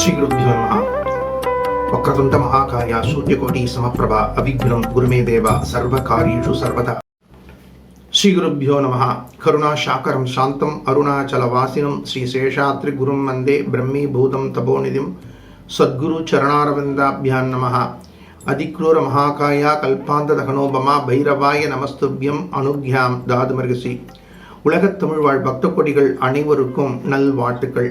श्रीगुरुभ्यो वक्रतुण्ड महाकाय सूर्यकोटि समप्रभा अभिघ्नं गुरुमे देव सर्वकार्येषु सर्वदा श्रीगुरुभ्यो नमः करुणाशाकरं शान्तम् अरुणाचलवासिनं श्रीशेषात्रिगुरुं वन्दे ब्रह्मीभूतं तपोनिधिं सद्गुरुचरणारविन्दाभ्यां नमः अधिक्रूरमहाकाय कल्पान्तदहनोपमा भैरवाय நமஸ்துபியம் அனுக்யாம் தாதுமர்கசி உலகத் தமிழ் வாழ் பக்த கொடிகள் அனைவருக்கும் நல்வாழ்த்துக்கள்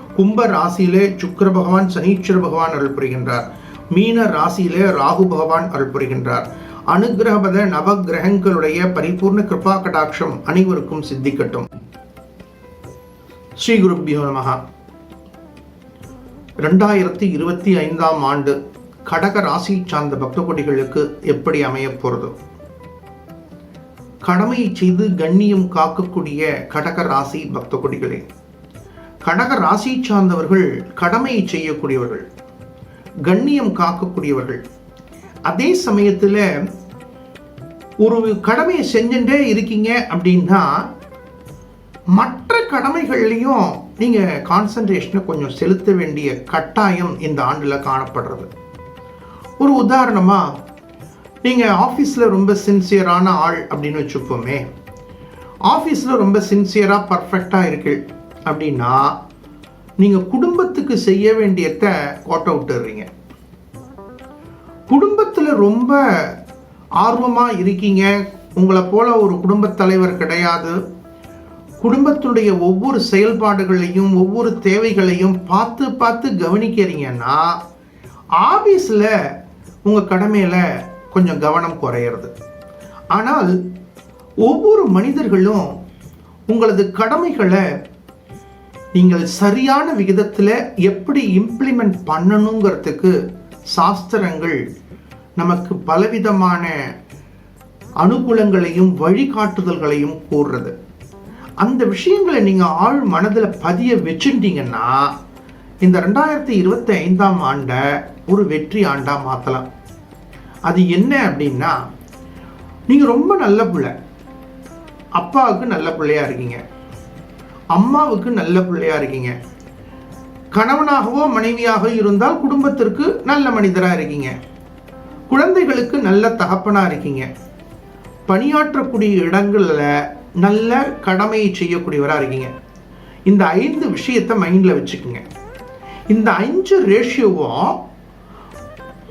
கும்ப ராசியிலே சுக்கர பகவான் சனீஸ்வர பகவான் அருள் புரிகின்றார். மீன ராசியிலே ராகு பகவான் அருள் புரிகின்றார். அனுகிரகபத நவகிரகங்களுடைய பரிபூர்ண கிருபா கடாட்சம் அனைவருக்கும் சித்திக்கட்டும். ஸ்ரீ குருப்பியோ நமகா ரெண்டாயிரத்தி இருபத்தி ஐந்தாம் ஆண்டு கடக ராசி சார்ந்த பக்த கொடிகளுக்கு எப்படி அமைய போகிறது கடமையை செய்து கண்ணியம் காக்கக்கூடிய கடக ராசி பக்த கொடிகளே கடக ராசி சார்ந்தவர்கள் கடமையை செய்யக்கூடியவர்கள் கண்ணியம் காக்கக்கூடியவர்கள். அதே சமயத்தில் ஒரு கடமையை செஞ்சுட்டே இருக்கீங்க அப்படின்னா மற்ற கடமைகள்லையும் நீங்கள் கான்சன்ட்ரேஷனை கொஞ்சம் செலுத்த வேண்டிய கட்டாயம் இந்த ஆண்டில் காணப்படுறது. ஒரு உதாரணமாக நீங்கள் ஆஃபீஸில் ரொம்ப சின்சியரான ஆள் அப்படின்னு வச்சுப்போமே ஆஃபீஸில் ரொம்ப சின்சியராக பர்ஃபெக்டாக இருக்குது அப்படின்னா நீங்கள் குடும்பத்துக்கு செய்ய வேண்டியத கோட்டை விட்டுடுறீங்க குடும்பத்தில் ரொம்ப ஆர்வமாக இருக்கீங்க. உங்களை போல ஒரு குடும்பத் தலைவர் கிடையாது. குடும்பத்துடைய ஒவ்வொரு செயல்பாடுகளையும் ஒவ்வொரு தேவைகளையும் பார்த்து பார்த்து கவனிக்கிறீங்கன்னா ஆஃபீஸில் உங்கள் கடமையில் கொஞ்சம் கவனம் குறையிறது. ஆனால் ஒவ்வொரு மனிதர்களும் உங்களது கடமைகளை நீங்கள் சரியான விகிதத்தில் எப்படி இம்ப்ளிமெண்ட் பண்ணணுங்கிறதுக்கு சாஸ்திரங்கள் நமக்கு பலவிதமான அனுகூலங்களையும் வழிகாட்டுதல்களையும் கூறுறது. அந்த விஷயங்களை நீங்கள் ஆள் மனதில் பதிய வச்சுட்டீங்கன்னா இந்த ரெண்டாயிரத்தி இருபத்தி ஐந்தாம் ஆண்டை ஒரு வெற்றி ஆண்டாக மாற்றலாம் அது என்ன அப்படின்னா நீங்கள் ரொம்ப நல்ல பிள்ளை. அப்பாவுக்கு நல்ல பிள்ளையாக இருக்கீங்க. அம்மாவுக்கு நல்ல பிள்ளையா இருக்கீங்க. கணவனாகவோ மனைவியாக இருந்தால் குடும்பத்திற்கு நல்ல மனிதராக இருக்கீங்க. குழந்தைகளுக்கு நல்ல தகப்பனாக இருக்கீங்க. பணியாற்றக்கூடிய இடங்களில் நல்ல கடமையை செய்யக்கூடியவராக இருக்கீங்க. இந்த ஐந்து விஷயத்தை மைண்டில் வச்சுக்கோங்க. இந்த அஞ்சு ரேஷியோவும்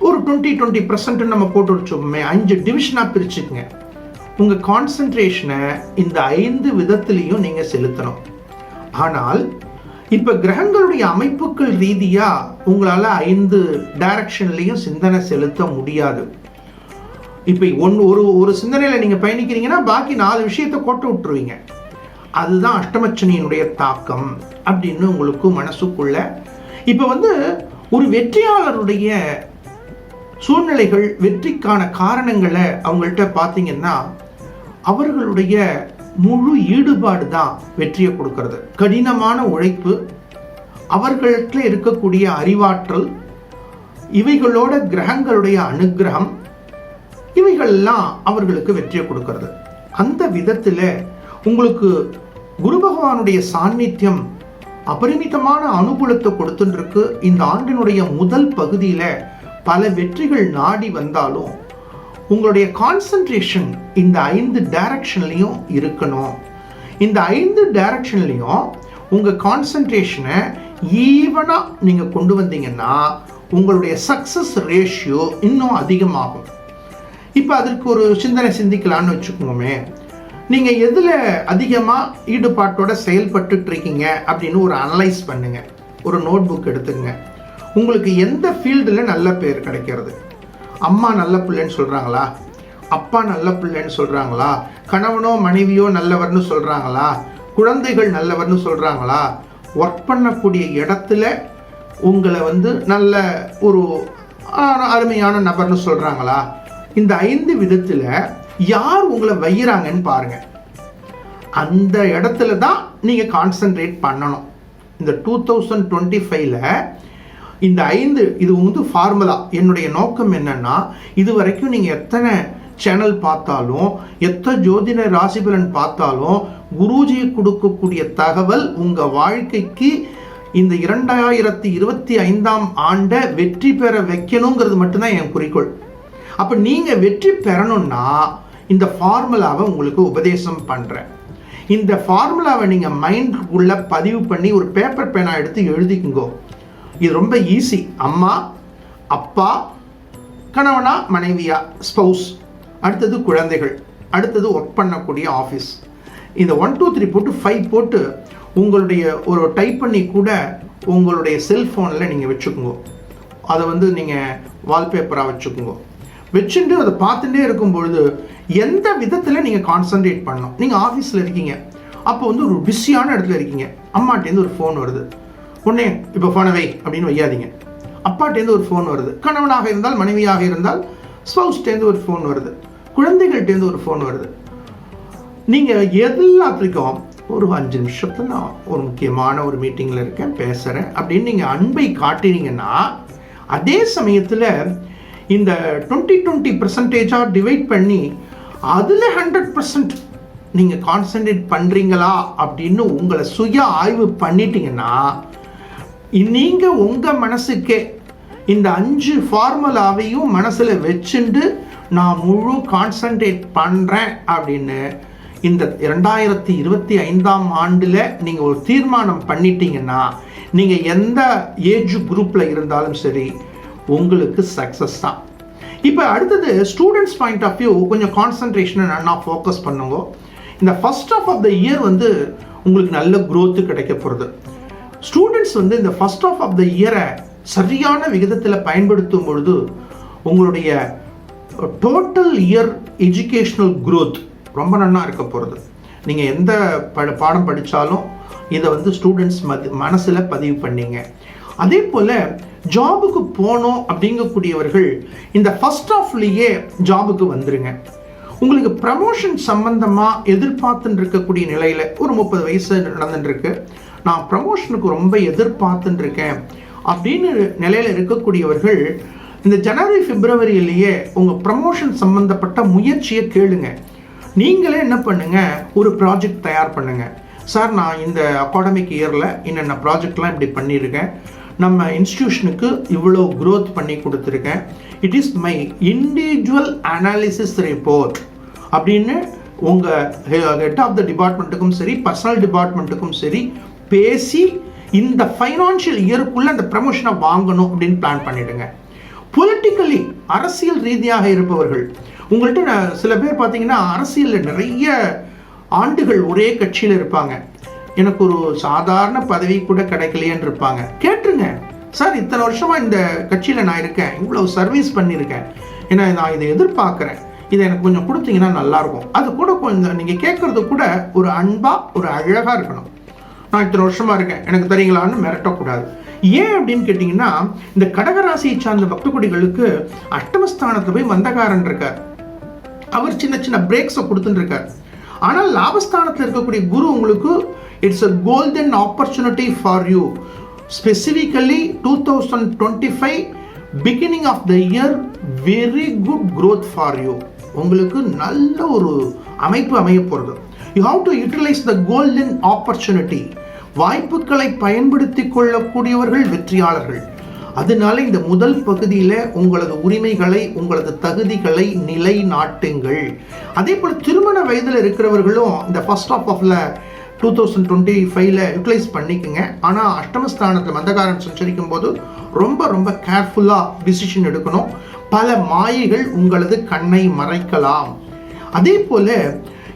ஒரு டுவெண்ட்டி டுவெண்ட்டி பர்சன்ட் நம்ம போட்டு வச்சோமே அஞ்சு டிவிஷனாக பிரிச்சுக்குங்க. உங்கள் கான்சன்ட்ரேஷனை இந்த ஐந்து விதத்துலேயும் நீங்கள் செலுத்தணும். ஆனால் இப்போ கிரகங்களுடைய அமைப்புகள் ரீதியாக உங்களால் ஐந்து டைரக்ஷன்லேயும் சிந்தனை செலுத்த முடியாது. இப்போ ஒன்று ஒரு ஒரு சிந்தனையில் நீங்கள் பயணிக்கிறீங்கன்னா பாக்கி நாலு விஷயத்தை கோட்டை விட்டுருவீங்க. அதுதான் அஷ்டமச்சனியினுடைய தாக்கம் அப்படின்னு உங்களுக்கு மனசுக்குள்ள இப்போ வந்து ஒரு வெற்றியாளருடைய சூழ்நிலைகள் வெற்றிக்கான காரணங்களை அவங்கள்ட்ட பார்த்தீங்கன்னா அவர்களுடைய முழு ஈடுபாடு தான் வெற்றியை கொடுக்கறது. கடினமான உழைப்பு அவர்கள்ட்ட இருக்கக்கூடிய அறிவாற்றல் இவைகளோட கிரகங்களுடைய அனுகிரகம் இவைகள்லாம் அவர்களுக்கு வெற்றியை கொடுக்கறது. அந்த விதத்தில் உங்களுக்கு குரு பகவானுடைய சாநித்தியம் அபரிமிதமான அனுகூலத்தை கொடுத்துருக்கு இந்த ஆண்டினுடைய முதல் பகுதியில் பல வெற்றிகள் நாடி வந்தாலும் உங்களுடைய கான்சன்ட்ரேஷன் இந்த ஐந்து டைரக்ஷன்லையும் இருக்கணும். இந்த ஐந்து டைரக்ஷன்லையும் உங்கள் கான்சன்ட்ரேஷனை ஈவனாக நீங்கள் கொண்டு வந்தீங்கன்னா உங்களுடைய சக்ஸஸ் ரேஷியோ இன்னும் அதிகமாகும். இப்போ அதற்கு ஒரு சிந்தனை சிந்திக்கலான்னு வச்சுக்கோமே. நீங்கள் எதில் அதிகமாக ஈடுபாட்டோட செயல்பட்டுட்டு இருக்கீங்க அப்படின்னு ஒரு அனலைஸ் பண்ணுங்கள் ஒரு நோட் புக் எடுத்துங்க உங்களுக்கு எந்த ஃபீல்டில் நல்ல பேர் கிடைக்கிறது? அம்மா நல்ல பிள்ளைன்னு சொல்கிறாங்களா அப்பா நல்ல பிள்ளைன்னு சொல்கிறாங்களா கணவனோ மனைவியோ நல்லவர்னு சொல்கிறாங்களா குழந்தைகள் நல்லவர்னு சொல்கிறாங்களா ஒர்க் பண்ணக்கூடிய இடத்துல உங்களை வந்து நல்ல ஒரு அருமையான நபர்னு சொல்கிறாங்களா இந்த ஐந்து விதத்தில் யார் உங்களை வையிறாங்கன்னு பாருங்கள் அந்த இடத்துல தான் நீங்கள் கான்சென்ட்ரேட் பண்ணணும். இந்த டூ தௌசண்ட் டுவெண்ட்டி ஃபைவ்ல இந்த ஐந்து இது வந்து ஃபார்முலா என்னுடைய நோக்கம் என்னன்னா இது வரைக்கும் நீங்கள் எத்தனை சேனல் பார்த்தாலும் எத்தனை ஜோதிட ராசிபலன் பார்த்தாலும் குருஜி கொடுக்கக்கூடிய தகவல் உங்கள் வாழ்க்கைக்கு இந்த இரண்டாயிரத்தி இருபத்தி ஐந்தாம் ஆண்டை வெற்றி பெற வைக்கணுங்கிறது மட்டும்தான் என் குறிக்கோள். அப்போ நீங்கள் வெற்றி பெறணும்னா இந்த ஃபார்முலாவை உங்களுக்கு உபதேசம் பண்ணுறேன் இந்த ஃபார்முலாவை நீங்கள் மைண்டுக்குள்ளே பதிவு பண்ணி ஒரு பேப்பர் பேனா எடுத்து எழுதிக்குங்கோ. இது ரொம்ப ஈஸி அம்மா அப்பா கணவனா மனைவியா ஸ்பௌஸ் அடுத்தது குழந்தைகள். அடுத்தது ஒர்க் பண்ணக்கூடிய ஆஃபீஸ் இந்த ஒன் டூ த்ரீ போட்டு ஃபைவ் போட்டு உங்களுடைய ஒரு டைப் பண்ணி கூட உங்களுடைய செல்ஃபோனில் நீங்கள் வச்சுக்கோங்க. அதை வந்து நீங்கள் வால்பேப்பராக வச்சுக்கோங்க. வச்சுட்டு அதை பார்த்துட்டே இருக்கும் பொழுது எந்த விதத்தில் நீங்கள் கான்சென்ட்ரேட் பண்ணணும்? நீங்கள் ஆஃபீஸில் இருக்கீங்க. அப்போ வந்து ஒரு பிஸியான இடத்துல இருக்கீங்க. அம்மாட்டேருந்து ஒரு ஃபோன் வருது. உடனே இப்போ ஃபோனை வை அப்படின்னு வையாதீங்க. அப்பாட்டேருந்து ஒரு ஃபோன் வருது. கணவனாக இருந்தால் மனைவியாக இருந்தால் ஸ்பவுஸ்டேருந்து ஒரு ஃபோன் வருது. குழந்தைகள்டேருந்து ஒரு ஃபோன் வருது. நீங்கள் எல்லாத்துக்கும் ஒரு அஞ்சு நிமிஷத்தில் நான் ஒரு முக்கியமான ஒரு மீட்டிங்கில் இருக்கேன் பேசுகிறேன் அப்படின்னு நீங்கள் அன்பை காட்டினீங்கன்னா அதே சமயத்தில் இந்த டுவெண்ட்டி டுவெண்ட்டி பர்சன்டேஜாக டிவைட் பண்ணி அதில் ஹண்ட்ரட் பர்சன்ட் நீங்கள் கான்சென்ட்ரேட் பண்ணுறீங்களா அப்படின்னு உங்களை சுய ஆய்வு பண்ணிட்டீங்கன்னா நீங்கள் உங்கள் மனசுக்கே இந்த அஞ்சு ஃபார்முலாவையும் மனசில் வச்சுண்டு நான் முழு கான்சன்ட்ரேட் பண்ணுறேன் அப்படின்னு இந்த இரண்டாயிரத்தி இருபத்தி ஐந்தாம் ஆண்டில் நீங்கள் ஒரு தீர்மானம் பண்ணிட்டீங்கன்னா நீங்கள் எந்த ஏஜ் குரூப்பில் இருந்தாலும் சரி உங்களுக்கு சக்ஸஸ் தான். இப்போ அடுத்தது ஸ்டூடெண்ட்ஸ் பாயிண்ட் ஆஃப் வியூ கொஞ்சம் கான்சன்ட்ரேஷனை நல்லா ஃபோக்கஸ் பண்ணுங்க. இந்த first half of the year வந்து உங்களுக்கு நல்ல க்ரோத்து கிடைக்க போகிறது ஸ்டூடெண்ட்ஸ் வந்து இந்த ஃபர்ஸ்ட் ஆஃப் ஆஃப் த இயரை சரியான விகிதத்தில் பயன்படுத்தும் பொழுது உங்களுடைய டோட்டல் இயர் எஜுகேஷ்னல் க்ரோத் ரொம்ப நன்னா இருக்க போகிறது நீங்கள் எந்த ப பாடம் படித்தாலும் இதை வந்து ஸ்டூடெண்ட்ஸ் மதி மனசில் பதிவு பண்ணிங்க. அதே போல் ஜாபுக்கு போனோம் அப்படிங்கக்கூடியவர்கள் இந்த ஃபஸ்ட் ஆஃப்லேயே ஜாபுக்கு வந்துருங்க. உங்களுக்கு ப்ரமோஷன் சம்பந்தமாக எதிர்பார்த்துன்னு இருக்கக்கூடிய நிலையில் ஒரு முப்பது வயசு நடந்துட்டுருக்கு நான் ப்ரமோஷனுக்கு ரொம்ப எதிர்பார்த்துட்டுருக்கேன் அப்படின்னு நிலையில் இருக்கக்கூடியவர்கள் இந்த ஜனவரி பிப்ரவரியிலேயே உங்கள் ப்ரமோஷன் சம்மந்தப்பட்ட முயற்சியை கேளுங்க. நீங்களே என்ன பண்ணுங்கள் ஒரு ப்ராஜெக்ட் தயார் பண்ணுங்கள் சார் நான் இந்த அகாடமிக் இயரில் என்னென்ன ப்ராஜெக்ட்லாம் இப்படி பண்ணியிருக்கேன். நம்ம இன்ஸ்டிடியூஷனுக்கு இவ்வளோ க்ரோத் பண்ணி கொடுத்துருக்கேன். It is my individual analysis report அப்படின்னு உங்கள் ஹெட் ஆஃப் த டிபார்ட்மெண்ட்டுக்கும் சரி பர்சனல் டிபார்ட்மெண்ட்டுக்கும் சரி பேசி இந்த ஃபைனான்ஷியல் இயருக்குள்ளே அந்த ப்ரமோஷனை வாங்கணும் அப்படின்னு பிளான் பண்ணிடுங்க. பொலிட்டிக்கலி அரசியல் ரீதியாக இருப்பவர்கள் உங்கள்கிட்ட நான் சில பேர் பார்த்தீங்கன்னா அரசியலில் நிறைய ஆண்டுகள் ஒரே கட்சியில் இருப்பாங்க. எனக்கு ஒரு சாதாரண பதவி கூட கிடைக்கலையேன்னு இருப்பாங்க. கேட்டுருங்க. சார் இத்தனை வருஷமாக இந்த கட்சியில் நான் இருக்கேன். இவ்வளோ சர்வீஸ் பண்ணியிருக்கேன். ஏன்னா நான் இதை எதிர்பார்க்குறேன். இதை எனக்கு கொஞ்சம் கொடுத்தீங்கன்னா நல்லாயிருக்கும் அது கூட கொஞ்சம் நீங்கள் கேட்குறது கூட ஒரு அன்பாக ஒரு அழகாக இருக்கணும். நான் இத்தனை வருஷமா இருக்கேன். எனக்கு தரீங்களான்னு மிரட்டக்கூடாது. ஏன் அப்படின்னு கேட்டிங்கன்னா இந்த கடகராசியை சார்ந்த பக்தகுடிகளுக்கு அஷ்டமஸ்தானத்தில் போய் மந்தகாரன் இருக்கார். அவர் சின்ன சின்ன பிரேக்ஸை கொடுத்துட்டு இருக்கார். ஆனால் லாபஸ்தானத்தில் இருக்கக்கூடிய குரு உங்களுக்கு it's a golden opportunity for you specifically two thousand twenty five beginning of the year very good growth for you உங்களுக்கு நல்ல ஒரு அமைப்பு அமைய போகிறது you have to utilize the golden opportunity வாய்ப்புகளை பயன்படுத்தி கொள்ளக்கூடியவர்கள் வெற்றியாளர்கள். அதனால இந்த முதல் பகுதியில் உங்களது உரிமைகளை உங்களது தகுதிகளை நிலைநாட்டுங்கள். அதே போல் திருமண வயதில் இருக்கிறவர்களும் இந்த ஃபர்ஸ்ட் ஆஃப் ஆஃப்ல டூ தௌசண்ட் டுவெண்ட்டி ஃபைவ்ல யூட்டிலைஸ் பண்ணிக்கோங்க. ஆனால் அஷ்டமஸ்தானத்தில் மந்தகாரன் சஞ்சரிக்கும் போது ரொம்ப ரொம்ப கேர்ஃபுல்லாக டிசிஷன் எடுக்கணும். பல மாயைகள் உங்களது கண்ணை மறைக்கலாம். அதே போல்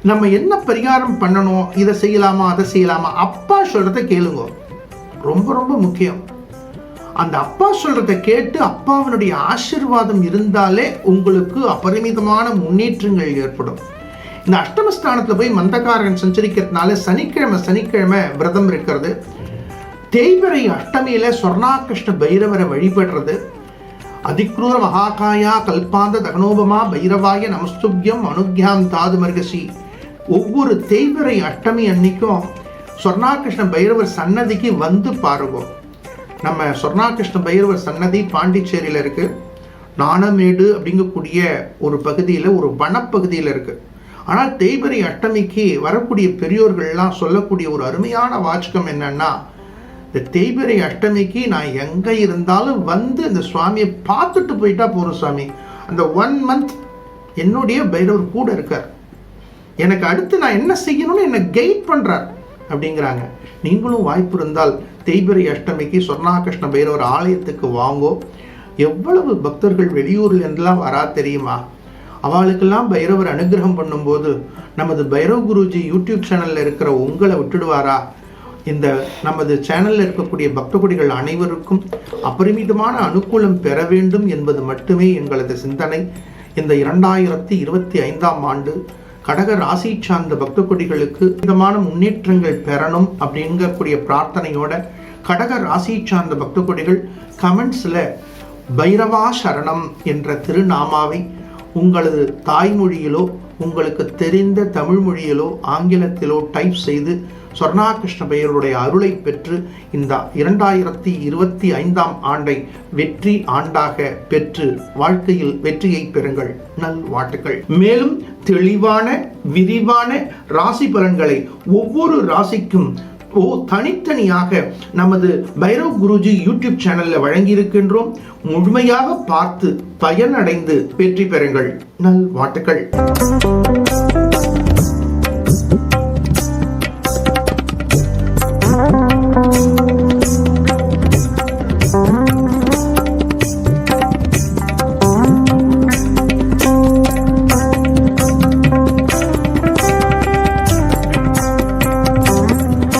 நம்ம என்ன பரிகாரம் பண்ணணும்? இதை செய்யலாமா அதை செய்யலாமா? அப்பா சொல்கிறத கேளுங்க. ரொம்ப ரொம்ப முக்கியம். அந்த அப்பா சொல்கிறத கேட்டு அப்பாவினுடைய ஆசிர்வாதம் இருந்தாலே உங்களுக்கு அபரிமிதமான முன்னேற்றங்கள் ஏற்படும். இந்த அஷ்டமஸ்தானத்தில் போய் மந்தகாரன் சஞ்சரிக்கிறதுனால சனிக்கிழமை சனிக்கிழமை விரதம் இருக்கிறது. தேய்பிரை அஷ்டமியில் சொர்ணாகிருஷ்ண பைரவரை வழிபடுறது. அதிக்ரூர மகாகாயா கல்பாந்த தகனோபமா பைரவாய நமஸ்துப்யம் அனுக்யாம் தாதுமர்கசி ஒவ்வொரு தேய்பிறை அஷ்டமி அன்னைக்கும் சொர்ணாகிருஷ்ண பைரவர் சன்னதிக்கு வந்து பாருங்க நம்ம சொர்ணாகிருஷ்ண பைரவர் சன்னதி பாண்டிச்சேரியில் இருக்குது நாணமேடு அப்படிங்கக்கூடிய ஒரு பகுதியில் ஒரு வனப்பகுதியில் இருக்குது ஆனால் தேய்பிறை அஷ்டமிக்கு வரக்கூடிய பெரியோர்கள்லாம் சொல்லக்கூடிய ஒரு அருமையான வாச்சகம் என்னன்னா இந்த தேய்பிறை அஷ்டமிக்கு நான் எங்கே இருந்தாலும் வந்து இந்த சுவாமியை பார்த்துட்டு போயிட்டா போகிறோம் சுவாமி. அந்த ஒன் மந்த் என்னுடைய பைரவர் கூட இருக்கார். எனக்கு அடுத்து நான் என்ன செய்யணும்னு என்னை கைட் பண்ணுறார் அப்படிங்கிறாங்க. நீங்களும் வாய்ப்பு இருந்தால் தேய்பிரை அஷ்டமிக்கு சொர்ணாகிருஷ்ண பைரவர் ஆலயத்துக்கு வாங்கோ. எவ்வளவு பக்தர்கள் வெளியூர்ல இருந்தெல்லாம் வரா தெரியுமா? அவளுக்கெல்லாம் பைரவர் அனுகிரகம் பண்ணும்போது நமது பைரவ் குருஜி யூடியூப் சேனலில் இருக்கிற உங்களை விட்டுடுவாரா? இந்த நமது சேனலில் இருக்கக்கூடிய பக்தகுடிகள் அனைவருக்கும் அபரிமிதமான அனுகூலம் பெற வேண்டும் என்பது மட்டுமே எங்களது சிந்தனை. இந்த இரண்டாயிரத்தி இருபத்தி ஐந்தாம் ஆண்டு கடக ராசி சார்ந்த பக்த கொடிகளுக்கு விதமான முன்னேற்றங்கள் பெறணும் அப்படிங்கக்கூடிய பிரார்த்தனையோட கடக ராசி சார்ந்த பக்த கொடிகள் கமெண்ட்ஸில் பைரவா சரணம் என்ற திருநாமாவை உங்களது தாய்மொழியிலோ உங்களுக்கு தெரிந்த தமிழ் மொழியிலோ ஆங்கிலத்திலோ டைப் செய்து சொர்ணாகிருஷ்ண பெயருடைய அருளை பெற்று இந்த இரண்டாயிரத்தி இருபத்தி ஐந்தாம் ஆண்டை வெற்றி ஆண்டாக பெற்று வாழ்க்கையில் வெற்றியை பெறுங்கள். நல் வாழ்த்துக்கள். மேலும் தெளிவான விரிவான ராசி பலன்களை ஒவ்வொரு ராசிக்கும் ஓ தனித்தனியாக நமது பைரவ் குருஜி யூடியூப் சேனலில் வழங்கியிருக்கின்றோம். முழுமையாக பார்த்து பயனடைந்து வெற்றி பெறுங்கள். நல் வாழ்த்துக்கள்.